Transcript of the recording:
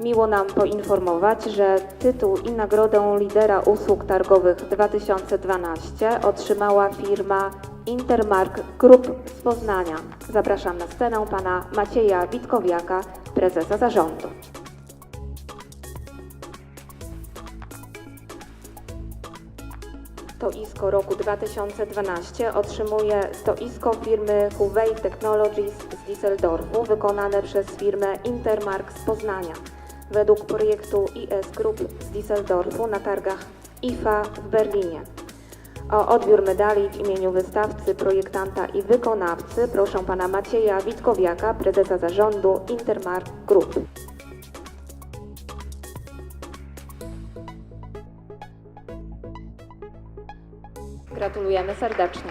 Miło nam poinformować, że tytuł i nagrodę lidera usług targowych 2012 otrzymała firma Intermark Group z Poznania. Zapraszam na scenę pana Macieja Witkowiaka, prezesa zarządu. Stoisko roku 2012 otrzymuje stoisko firmy Huawei Technologies z Düsseldorfu, wykonane przez firmę Intermark z Poznania. Według projektu IS Group z Düsseldorfu na targach IFA w Berlinie. O odbiór medali w imieniu wystawcy, projektanta i wykonawcy proszę pana Macieja Witkowiaka, prezesa zarządu Intermark Group. Gratulujemy serdecznie.